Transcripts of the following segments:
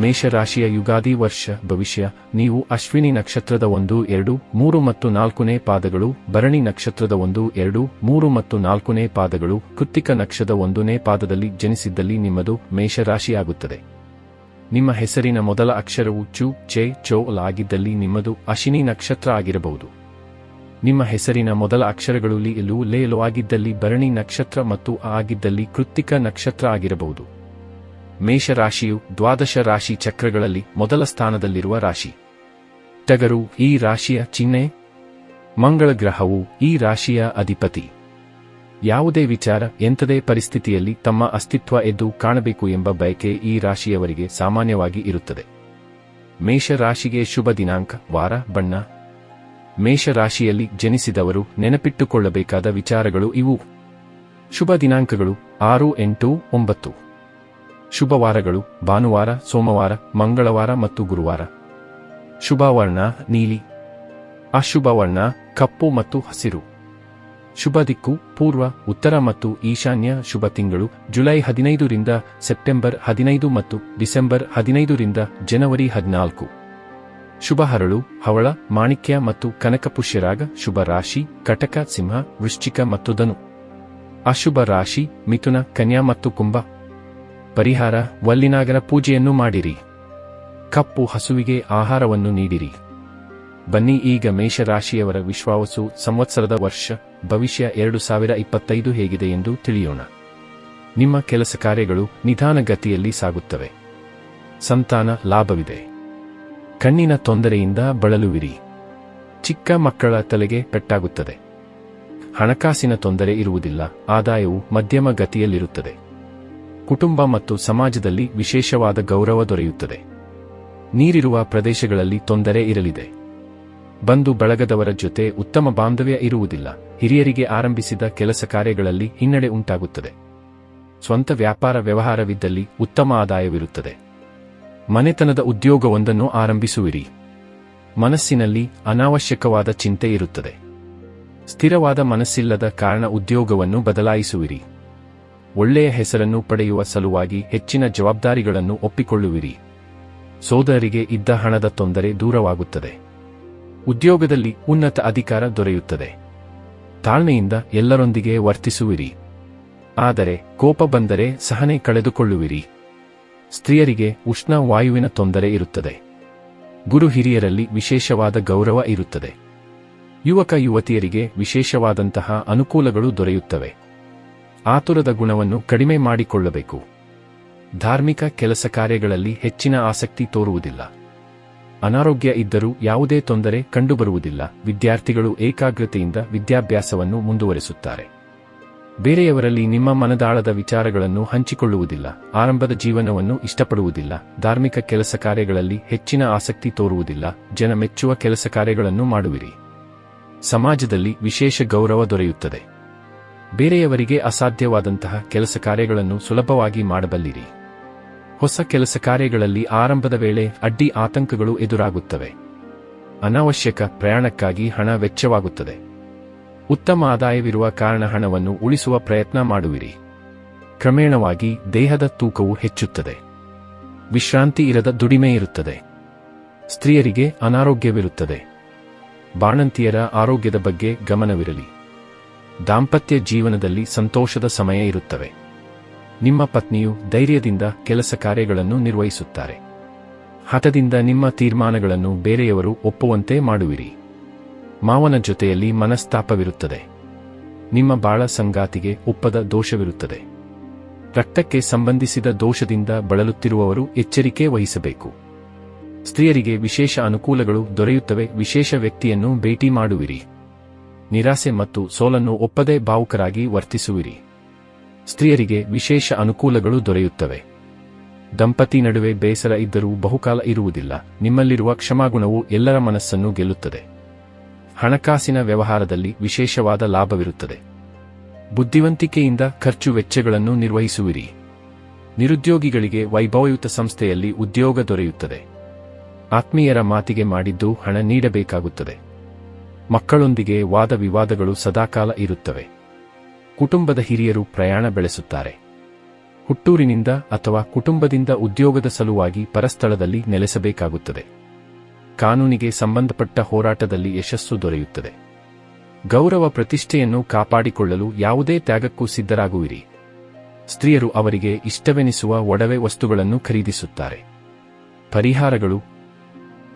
ಮೇಷರಾಶಿಯ ಯುಗಾದಿ ವರ್ಷ ಭವಿಷ್ಯ. ನೀವು ಅಶ್ವಿನಿ ನಕ್ಷತ್ರದ ಒಂದು, ಎರಡು, ಮೂರು ಮತ್ತು ನಾಲ್ಕನೇ ಪಾದಗಳು, ಭರಣಿ ನಕ್ಷತ್ರದ ಒಂದು, ಎರಡು, ಮೂರು ಮತ್ತು ನಾಲ್ಕನೇ ಪಾದಗಳು, ಕೃತ್ತಿಕ ನಕ್ಷದ ಒಂದನೇ ಪಾದದಲ್ಲಿ ಜನಿಸಿದ್ದಲ್ಲಿ ನಿಮ್ಮದು ಮೇಷರಾಶಿಯಾಗುತ್ತದೆ. ನಿಮ್ಮ ಹೆಸರಿನ ಮೊದಲ ಅಕ್ಷರವು ಚು, ಚೆ, ಚೋ ಆಗಿದ್ದಲ್ಲಿ ನಿಮ್ಮದು ಅಶ್ವಿನಿ ನಕ್ಷತ್ರ ಆಗಿರಬಹುದು. ನಿಮ್ಮ ಹೆಸರಿನ ಮೊದಲ ಅಕ್ಷರಗಳು ಲಿ, ಲು, ಲೇ, ಲೋ ಆಗಿದ್ದಲ್ಲಿ ಭರಣಿ ನಕ್ಷತ್ರ ಮತ್ತು ಆಗಿದ್ದಲ್ಲಿ ಕೃತ್ತಿಕ ನಕ್ಷತ್ರ ಆಗಿರಬಹುದು. ಮೇಷರಾಶಿಯು ದ್ವಾದಶ ರಾಶಿ ಚಕ್ರಗಳಲ್ಲಿ ಮೊದಲ ಸ್ಥಾನದಲ್ಲಿರುವ ರಾಶಿ. ಟಗರು ಈ ರಾಶಿಯ ಚಿಹ್ನೆ. ಮಂಗಳ ಗ್ರಹವು ಈ ರಾಶಿಯ ಅಧಿಪತಿ. ಯಾವುದೇ ವಿಚಾರ ಎಂಥದೇ ಪರಿಸ್ಥಿತಿಯಲ್ಲಿ ತಮ್ಮ ಅಸ್ತಿತ್ವ ಎದ್ದು ಕಾಣಬೇಕು ಎಂಬ ಬಯಕೆ ಈ ರಾಶಿಯವರಿಗೆ ಸಾಮಾನ್ಯವಾಗಿ ಇರುತ್ತದೆ. ಮೇಷರಾಶಿಗೆ ಶುಭ ದಿನಾಂಕ, ವಾರ, ಬಣ್ಣ. ಮೇಷರಾಶಿಯಲ್ಲಿ ಜನಿಸಿದವರು ನೆನಪಿಟ್ಟುಕೊಳ್ಳಬೇಕಾದ ವಿಚಾರಗಳು ಇವು. ಶುಭ ದಿನಾಂಕಗಳು ಆರು ಎಂಟು ಒಂಬತ್ತು. ಶುಭವಾರಗಳು. ಭಾನುವಾರ, ಸೋಮವಾರ, ಮಂಗಳವಾರ ಮತ್ತು ಗುರುವಾರ. ಶುಭವರ್ಣ, ನೀಲಿ. ಅಶುಭವರ್ಣ, ಕಪ್ಪು ಮತ್ತು ಹಸಿರು. ಶುಭ ದಿಕ್ಕು, ಪೂರ್ವ, ಉತ್ತರ ಮತ್ತು ಈಶಾನ್ಯ ಶುಭ ತಿಂಗಳು. ಜುಲೈ ಹದಿನೈದರಿಂದ ಸೆಪ್ಟೆಂಬರ್ ಹದಿನೈದು ಮತ್ತು ಡಿಸೆಂಬರ್ ಹದಿನೈದರಿಂದ ಜನವರಿ ಹದಿನಾಲ್ಕು. ಶುಭ ಹರಳು ಹವಳ ಮಾಣಿಕ್ಯ ಮತ್ತು ಕನಕಪುಷ್ಯರಾಗ ಶುಭ ರಾಶಿ, ಕಟಕ, ಸಿಂಹ, ವೃಶ್ಚಿಕ ಮತ್ತು ಧನು. ಅಶುಭ ರಾಶಿ, ಮಿಥುನ, ಕನ್ಯಾ ಮತ್ತು ಕುಂಭ. ಪರಿಹಾರ ವಲ್ಲಿನಾಗರ ಪೂಜೆಯನ್ನು ಮಾಡಿರಿ. ಕಪ್ಪು ಹಸುವಿಗೆ ಆಹಾರವನ್ನು ನೀಡಿರಿ. ಬನ್ನಿ ಈಗ ಮೇಷರಾಶಿಯವರ ವಿಶ್ವಾವಸು ಸಂವತ್ಸರದ ವರ್ಷ, ಭವಿಷ್ಯ ಎರಡು ಸಾವಿರ ಇಪ್ಪತ್ತೈದು ಹೇಗಿದೆ ಎಂದು ತಿಳಿಯೋಣ. ನಿಮ್ಮ ಕೆಲಸ ಕಾರ್ಯಗಳು ನಿಧಾನಗತಿಯಲ್ಲಿ ಸಾಗುತ್ತವೆ. ಸಂತಾನ ಲಾಭವಿದೆ. ಕಣ್ಣಿನ ತೊಂದರೆಯಿಂದ ಬಳಲುವಿರಿ. ಚಿಕ್ಕ ಮಕ್ಕಳ ತಲೆಗೆ ಪೆಟ್ಟಾಗುತ್ತದೆ. ಹಣಕಾಸಿನ ತೊಂದರೆ ಇರುವುದಿಲ್ಲ, ಆದಾಯವು ಮಧ್ಯಮ ಗತಿಯಲ್ಲಿರುತ್ತದೆ. ಕುಟುಂಬ ಮತ್ತು ಸಮಾಜದಲ್ಲಿ ವಿಶೇಷವಾದ ಗೌರವ ದೊರೆಯುತ್ತದೆ. ನೀರಿರುವ ಪ್ರದೇಶಗಳಲ್ಲಿ ತೊಂದರೆ ಇರಲಿದೆ. ಬಂಧು ಬಳಗದವರ ಜೊತೆ ಉತ್ತಮ ಬಾಂಧವ್ಯ ಇರುವುದಿಲ್ಲ. ಹಿರಿಯರಿಗೆ ಆರಂಭಿಸಿದ ಕೆಲಸ ಕಾರ್ಯಗಳಲ್ಲಿ ಹಿನ್ನಡೆ ಉಂಟಾಗುತ್ತದೆ. ಸ್ವಂತ ವ್ಯಾಪಾರ ವ್ಯವಹಾರವಿದ್ದಲ್ಲಿ ಉತ್ತಮ ಆದಾಯವಿರುತ್ತದೆ. ಮನೆತನದ ಉದ್ಯೋಗವೊಂದನ್ನು ಆರಂಭಿಸುವಿರಿ. ಮನಸ್ಸಿನಲ್ಲಿ ಅನಾವಶ್ಯಕವಾದ ಚಿಂತೆ ಇರುತ್ತದೆ. ಸ್ಥಿರವಾದ ಮನಸ್ಸಿಲ್ಲದ ಕಾರಣ ಉದ್ಯೋಗವನ್ನು ಬದಲಾಯಿಸುವಿರಿ. ಒಳ್ಳೆಯ ಹೆಸರನ್ನು ಪಡೆಯುವ ಸಲುವಾಗಿ ಹೆಚ್ಚಿನ ಜವಾಬ್ದಾರಿಗಳನ್ನು ಒಪ್ಪಿಕೊಳ್ಳುವಿರಿ. ಸೋದರಿಗೆ ಇದ್ದ ಹಣದ ತೊಂದರೆ ದೂರವಾಗುತ್ತದೆ. ಉದ್ಯೋಗದಲ್ಲಿ ಉನ್ನತ ಅಧಿಕಾರ ದೊರೆಯುತ್ತದೆ. ತಾಳ್ಮೆಯಿಂದ ಎಲ್ಲರೊಂದಿಗೆ ವರ್ತಿಸುವಿರಿ. ಆದರೆ ಕೋಪ ಬಂದರೆ ಸಹನೆ ಕಳೆದುಕೊಳ್ಳುವಿರಿ. ಸ್ತ್ರೀಯರಿಗೆ ಉಷ್ಣ ವಾಯುವಿನ ತೊಂದರೆ ಇರುತ್ತದೆ. ಗುರು ಹಿರಿಯರಲ್ಲಿ ವಿಶೇಷವಾದ ಗೌರವ ಇರುತ್ತದೆ. ಯುವಕ ಯುವತಿಯರಿಗೆ ವಿಶೇಷವಾದಂತಹ ಅನುಕೂಲಗಳು ದೊರೆಯುತ್ತವೆ. ಆತುರದ ಗುಣವನ್ನು ಕಡಿಮೆ ಮಾಡಿಕೊಳ್ಳಬೇಕು. ಧಾರ್ಮಿಕ ಕೆಲಸ ಕಾರ್ಯಗಳಲ್ಲಿ ಹೆಚ್ಚಿನ ಆಸಕ್ತಿ ತೋರುವುದಿಲ್ಲ. ಅನಾರೋಗ್ಯ ಇದ್ದರೂ ಯಾವುದೇ ತೊಂದರೆ ಕಂಡುಬರುವುದಿಲ್ಲ. ವಿದ್ಯಾರ್ಥಿಗಳು ಏಕಾಗ್ರತೆಯಿಂದ ವಿದ್ಯಾಭ್ಯಾಸವನ್ನು ಮುಂದುವರೆಸುತ್ತಾರೆ. ಬೇರೆಯವರಲ್ಲಿ ನಿಮ್ಮ ಮನದಾಳದ ವಿಚಾರಗಳನ್ನು ಹಂಚಿಕೊಳ್ಳುವುದಿಲ್ಲ. ಆರಂಭದ ಜೀವನವನ್ನು ಇಷ್ಟಪಡುವುದಿಲ್ಲ. ಧಾರ್ಮಿಕ ಕೆಲಸ ಕಾರ್ಯಗಳಲ್ಲಿ ಹೆಚ್ಚಿನ ಆಸಕ್ತಿ ತೋರುವುದಿಲ್ಲ. ಜನ ಮೆಚ್ಚುವ ಕೆಲಸ ಕಾರ್ಯಗಳನ್ನು ಮಾಡುವಿರಿ. ಸಮಾಜದಲ್ಲಿ ವಿಶೇಷ ಗೌರವ ದೊರೆಯುತ್ತದೆ. ಬೇರೆಯವರಿಗೆ ಅಸಾಧ್ಯವಾದಂತಹ ಕೆಲಸ ಕಾರ್ಯಗಳನ್ನು ಸುಲಭವಾಗಿ ಮಾಡಬಲ್ಲಿರಿ. ಹೊಸ ಕೆಲಸ ಕಾರ್ಯಗಳಲ್ಲಿ ಆರಂಭದ ವೇಳೆ ಅಡ್ಡಿ ಆತಂಕಗಳು ಎದುರಾಗುತ್ತವೆ. ಅನಾವಶ್ಯಕ ಪ್ರಯಾಣಕ್ಕಾಗಿ ಹಣ ವೆಚ್ಚವಾಗುತ್ತದೆ. ಉತ್ತಮ ಆದಾಯವಿರುವ ಕಾರಣ ಹಣವನ್ನು ಉಳಿಸುವ ಪ್ರಯತ್ನ ಮಾಡುವಿರಿ. ಕ್ರಮೇಣವಾಗಿ ದೇಹದ ತೂಕವು ಹೆಚ್ಚುತ್ತದೆ. ವಿಶ್ರಾಂತಿ ಇರದ ದುಡಿಮೆ ಇರುತ್ತದೆ. ಸ್ತ್ರೀಯರಿಗೆ ಅನಾರೋಗ್ಯವಿರುತ್ತದೆ. ಬಾಣಂತಿಯರ ಆರೋಗ್ಯದ ಬಗ್ಗೆ ಗಮನವಿರಲಿ. ದಾಂಪತ್ಯ ಜೀವನದಲ್ಲಿ ಸಂತೋಷದ ಸಮಯ ಇರುತ್ತವೆ. ನಿಮ್ಮ ಪತ್ನಿಯು ಧೈರ್ಯದಿಂದ ಕೆಲಸ ಕಾರ್ಯಗಳನ್ನು ನಿರ್ವಹಿಸುತ್ತಾರೆ. ಹಠದಿಂದ ನಿಮ್ಮ ತೀರ್ಮಾನಗಳನ್ನು ಬೇರೆಯವರು ಒಪ್ಪುವಂತೆ ಮಾಡುವಿರಿ. ಮಾವನ ಜೊತೆಯಲ್ಲಿ ಮನಸ್ತಾಪವಿರುತ್ತದೆ. ನಿಮ್ಮ ಬಾಳ ಸಂಗಾತಿಗೆ ಒಪ್ಪದ ದೋಷವಿರುತ್ತದೆ. ರಕ್ತಕ್ಕೆ ಸಂಬಂಧಿಸಿದ ದೋಷದಿಂದ ಬಳಲುತ್ತಿರುವವರು ಎಚ್ಚರಿಕೆ ವಹಿಸಬೇಕು. ಸ್ತ್ರೀಯರಿಗೆ ವಿಶೇಷ ಅನುಕೂಲಗಳು ದೊರೆಯುತ್ತವೆ, ವಿಶೇಷ ವ್ಯಕ್ತಿಯನ್ನು ಭೇಟಿ ಮಾಡುವಿರಿ. ನಿರಾಸೆ ಮತ್ತು ಸೋಲನ್ನು ಒಪ್ಪದೆ ಭಾವುಕರಾಗಿ ವರ್ತಿಸುವಿರಿ. ಸ್ತ್ರೀಯರಿಗೆ ವಿಶೇಷ ಅನುಕೂಲಗಳು ದೊರೆಯುತ್ತವೆ. ದಂಪತಿ ನಡುವೆ ಬೇಸರ ಇದ್ದರೂ ಬಹುಕಾಲ ಇರುವುದಿಲ್ಲ. ನಿಮ್ಮಲ್ಲಿರುವ ಕ್ಷಮಾಗುಣವು ಎಲ್ಲರ ಮನಸ್ಸನ್ನು ಗೆಲ್ಲುತ್ತದೆ. ಹಣಕಾಸಿನ ವ್ಯವಹಾರದಲ್ಲಿ ವಿಶೇಷವಾದ ಲಾಭವಿರುತ್ತದೆ. ಬುದ್ಧಿವಂತಿಕೆಯಿಂದ ಖರ್ಚು ವೆಚ್ಚಗಳನ್ನು ನಿರ್ವಹಿಸುವಿರಿ. ನಿರುದ್ಯೋಗಿಗಳಿಗೆ ವೈಭವಯುತ ಸಂಸ್ಥೆಯಲ್ಲಿ ಉದ್ಯೋಗ ದೊರೆಯುತ್ತದೆ. ಆತ್ಮೀಯರ ಮಾತಿಗೆ ಮಾಡಿದ್ದು ಹಣ ನೀಡಬೇಕಾಗುತ್ತದೆ. ಮಕ್ಕಳೊಂದಿಗೆ ವಾದ ವಿವಾದಗಳು ಸದಾಕಾಲ ಇರುತ್ತವೆ. ಕುಟುಂಬದ ಹಿರಿಯರು ಪ್ರಯಾಣ ಬೆಳೆಸುತ್ತಾರೆ. ಹುಟ್ಟೂರಿನಿಂದ ಅಥವಾ ಕುಟುಂಬದಿಂದ ಉದ್ಯೋಗದ ಸಲುವಾಗಿ ಪರಸ್ಥಳದಲ್ಲಿ ನೆಲೆಸಬೇಕಾಗುತ್ತದೆ. ಕಾನೂನಿಗೆ ಸಂಬಂಧಪಟ್ಟ ಹೋರಾಟದಲ್ಲಿ ಯಶಸ್ಸು ದೊರೆಯುತ್ತದೆ. ಗೌರವ ಪ್ರತಿಷ್ಠೆಯನ್ನು ಕಾಪಾಡಿಕೊಳ್ಳಲು ಯಾವುದೇ ತ್ಯಾಗಕ್ಕೂ ಸಿದ್ಧರಾಗುವಿರಿ. ಸ್ತ್ರೀಯರು ಅವರಿಗೆ ಇಷ್ಟವೆನಿಸುವ ಒಡವೆ ವಸ್ತುಗಳನ್ನು ಖರೀದಿಸುತ್ತಾರೆ. ಪರಿಹಾರಗಳು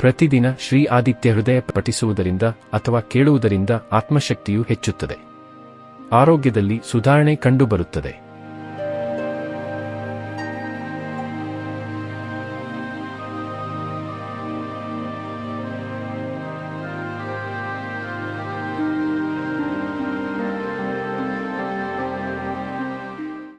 ಪ್ರತಿದಿನ ಶ್ರೀ ಆದಿತ್ಯ ಹೃದಯ ಪಠಿಸುವುದರಿಂದ ಅಥವಾ ಕೇಳುವುದರಿಂದ ಆತ್ಮಶಕ್ತಿಯು ಹೆಚ್ಚುತ್ತದೆ. ಆರೋಗ್ಯದಲ್ಲಿ ಸುಧಾರಣೆ ಕಂಡುಬರುತ್ತದೆ.